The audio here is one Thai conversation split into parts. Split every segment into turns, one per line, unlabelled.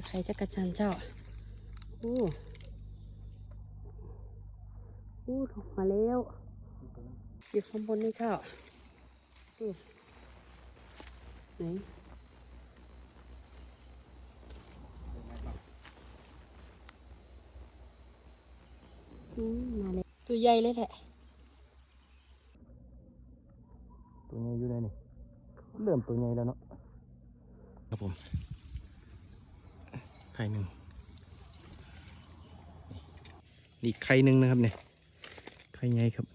อไข่จักรจันทร์เจ้าโอ้โอ้ถูกมาแล้วอยู่ข้างบนนี่เจ้าดูไหนอืมมาเลยตัวใหญ่เลยแหละ
ตัวใหญ่อยู่ไหนนี่เริ่มตัวใหญ่แล้วเนาะครับผมไข่หนึ่งนี่อีกไข่หนึ่งนะครับเนี่ยไข่ใหญ่ครับ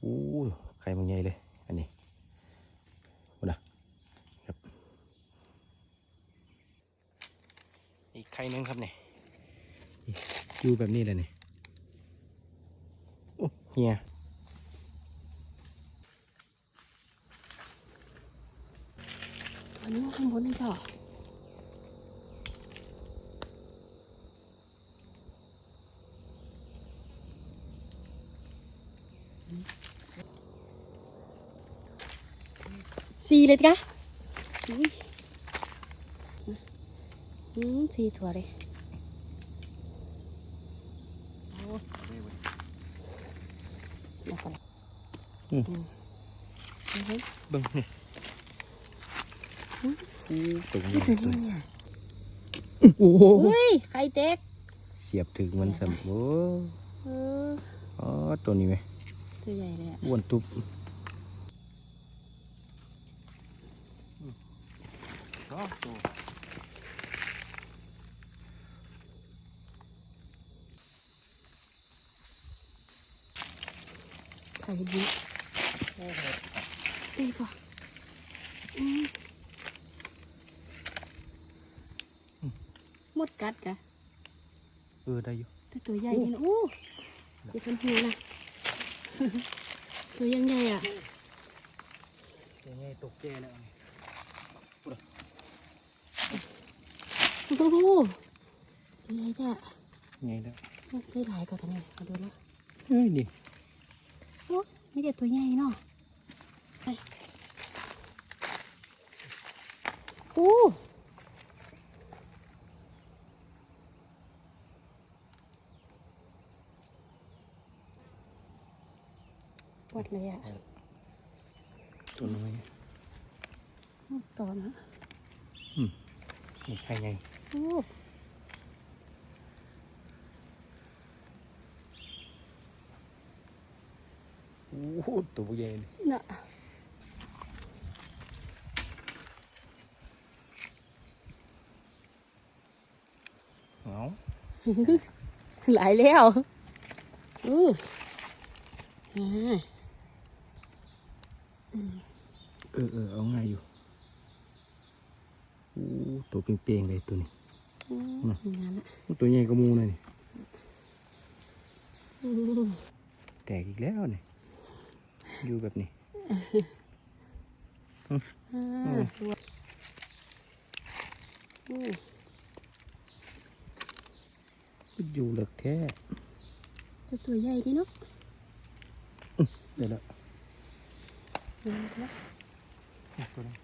โอ้ไข่มันใหญ่เลย อันนี้ดูนะครับ อีกไข่หนึ่งครับเนี่ยอยู่แบบนี้เลยเนี่ยโอ้เฮีย
ตัวนี้ข้างบนนี่จ้า สี่เลยกะอุ้ยอืมสี่ถั่วเลยมาก่อน
อืม
อืมอือฮึ
เบิ้งนี่
อืม
อู้ตัวให
นี่
ญ่
ตัว
ตัว
นี้เนี่ย
โอ้โห
อุ้ยไข่เต็ก
เสียบถึงมันสมโอ้
เออ
อ๋อตัวนี้ไหม
ตัวใหญ่เลยอะ
อ้วนตุบสองตัว
ไข่ดิบดีกว่าอืมหมดกัดกะ
เออได้อยู่
แต่ตัวใหญ่นี่นะโอ้ยทำหัวนะ ตัวยังใหญ่อะ
ตัวใหญ่ตกแก่แล้ว
โอ้โหตัวใหญ่จ้ะ
ใหญ่แล้ว
ได้หลายกว่าตัวนี้มาดูนะ
เอ้ยนี่
โอ้ไม่ใช่ตัวใหญ่เนาะไปโอ้ ดเลยอะ
ตัวน้อย
ตอนนะ
นี่ไข่ใหญ่
โอ้
โอ้โหตัวใหญ่เลย
น่ะ
เอา
หลายแล้วอืออ่า
เออเออเอาง่ายอยู่โอ้ตัวเปรียงๆเลยตัวนี้
อืมอย่างนั้นอะ
ตัวใหญ่กว่าหมูเลยนี่
อืม
แตกอีกแล้วนี่อยู่แบบนี้
อ่าตัวอืม
อยู่เหลือกแท้
ตัวตัวใหญ่ดีเนาะ
เดี๋ยวละ
อืมนะ
ตัวนี้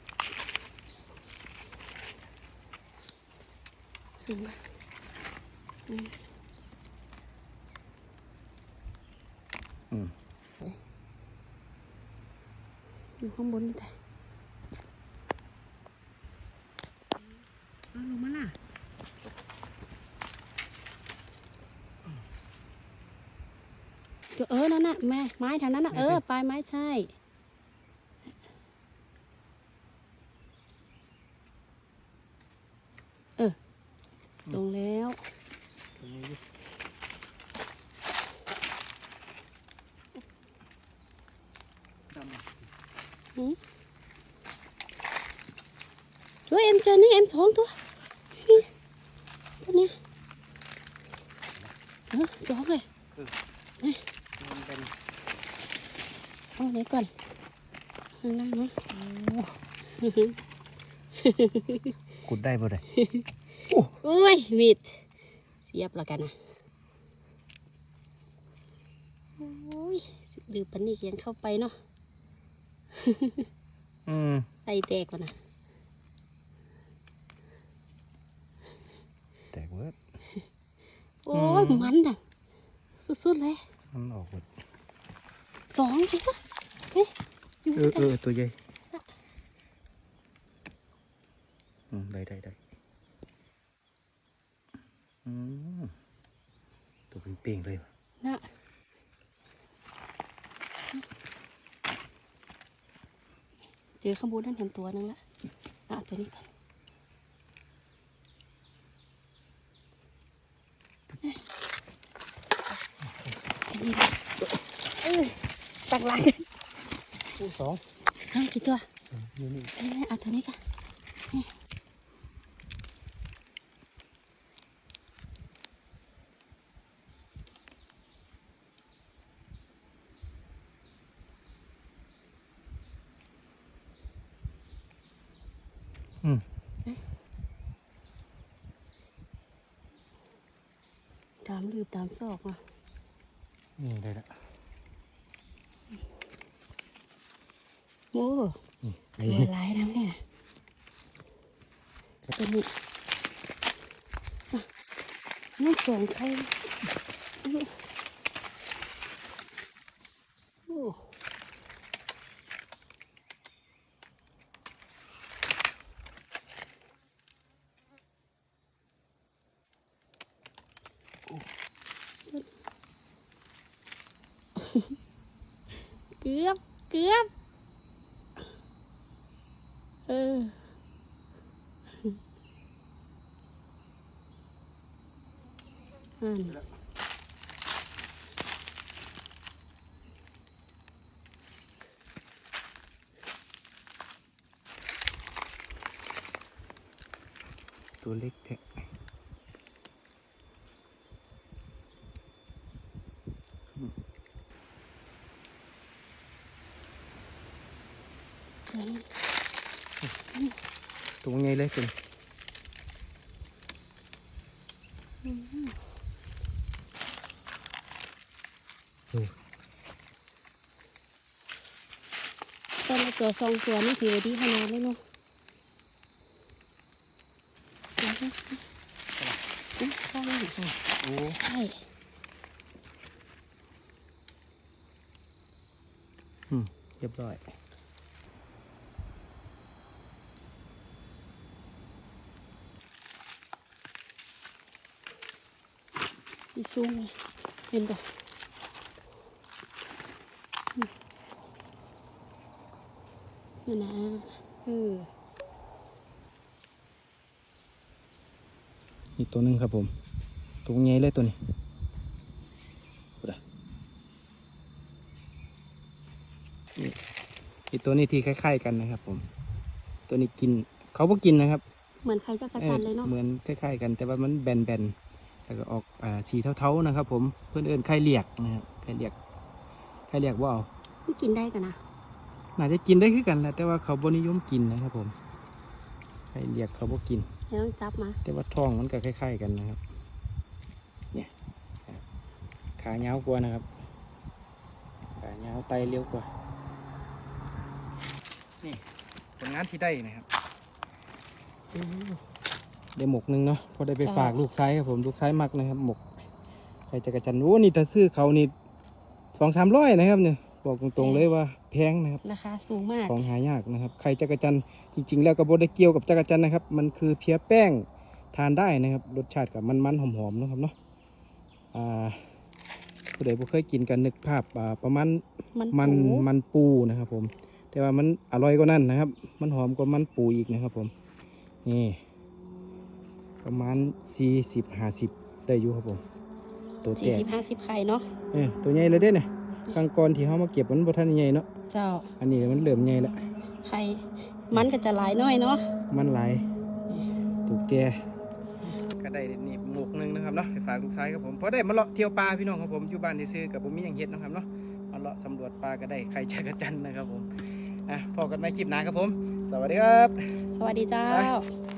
สูงอะอืม
อืม
อยู่ข้างบนนี่แต่เอาลงมาล่ะตัวเออ นั่นน่ะแม่ไม้ทางนั้นน่ะ เออปลายไม้ใช่ เออ ลงแล้ว
ตัวนี้อยู่
ตัวเอ็มเจอนี่เอ็มสองตัวนี่ตัวเนี้ยเออสองเลย
มันเป็น
เอาไหนก่อนข้างล่างเนาะ
ขุดได้ป่ะได้
อุ้ยมิดเสียบแล้วกันนะอุ้ยดื้อปันนี่เขียงเข้าไปเนาะใส่แตกก่อนนะแตกเวิร์ดโอ้ยมันดังสุดๆเลย
มันออกหมด
สองตัวเฮ้ย
เออเออตัวใหญ่ ป็นเป่งๆเลยว่ะ
น่ะเจอข้างบนนั่นเห็นตัวนึงละอะตัวนี้ก่อนอันนี้ละเอ้ยตักหลาย
อู้สอง
ห้ากี่ตัว
นี่นี่
เอ้ยเอาตัวนี้กันนี่ ตามลืบตามซอกมา
นี่ได้ละ
โอ้
นี่ไอ้
ตัวร้ายน้ำเนี่ยตัวนี้อะนี่สองใครโอ้ เกือบเกือบเอออัน
ตัวเล็กแท้
ตัวนี้
ตัวใหญ่เลยตัวนี้
อืม
โอ้
ตอนเราเจอสองตัวนี่ถือว่าดีขนาดเลยเนาะเดี๋ยวนะอุ๊ยใช่
โอ้
ใช่
อืมเรียบร้อย
มีซุ้มเลยเห็นปะอืมนี่นะเออ
มีตัวหนึงครับผมตัวใหญ่เลยตัวนี้ดูดินี่อีกตัวนี้ที่คล้าย ๆ กันนะครับ ผม ตัวนี้กิน เขาพวกกินนะครับ
เหมือนใครจะกระจันเลยเนาะ
เหมือนคล้ายๆกัน แต่ว่ามันแบนๆ แล้วก็ออกอ่าสีเทาๆนะครับ ผมเพื่อนเอินไข่เหลียกนะครับไข่เหลียกไข่เหลียกว่าเอา
ไม่กินได้กันนะ
น่าจะกินได้คือกันแหละแต่ว่าเขาบนิยมกินนะครับ ผมไข่เหลียกเขาบ่กิน
แล้วต้องจับมา
แต่ว่าท้องมันก็คล้ายๆกันนะครับ เนี่ยครับขายาวกว่านะครับขายาวไตเร็วกว่านี่ผลงานที่ได้นะครับ ได้หมกหนึ่งเนาะพอได้ไปฝากลูกชายครับผมลูกชายมักนะครับ หมกใครจะกระจันโอ้นี่ถ้าซื้อเขานี่สองสามร้อยนะครับเนี่ยบอกตรงๆเลยว่าแพงนะครับ
ราคาสูงมาก
ของหายากนะครับ ไข่จักรจันทร์จริง ๆ แล้วก็บได้เกี่ยวกับจักรจันทร์นะครับ มันคือเพียแป้งทานได้นะครับ รสชาติกับมันๆหอมๆนะครับเนาะอ่าผู้ใดบ่เคยกินกันนึกภาพอ่าประมาณ
มัน
มัน
ปู
มันปูนะครับ ผม แต่ว่ามันอร่อยกว่านั้นนะครับ มันหอมกว่ามันปูอีกนะครับ ผมนี่ ประมาณสี่สิบห้าสิบได้อยู่ครับผม ตัว
สี่
แก่
สิบห้าสิบไข่เนาะ
เออตัวใหญ่เลยเด้เนี่ยกลางกรที่เขามาเก็บมันบ่ทันใหญ่เนาะ
เจ้า
อันนี้มันเริ่มใหญ่แล้ว
ไข่มันก็จะหลายหน้อยเนาะ
มันไหลายถูกแกก็ได้นี่หมกหนึ่งนะครับเนาะไปฝากลูกชายครับผมเพราะได้มาเลาะเที่ยวปลาพี่น้องครับผมอยู่บ้านที่ซื้อกับผมมีอย่างเฮ็ดนะครับเนาะมาเลาะสำรวจปลาก็ได้ใครจักรจันทร์นะครับผมอะพอกันใหม่คลิปหน้าครับผม สวัสดีครับ
สวัสดีเจ้า
ไป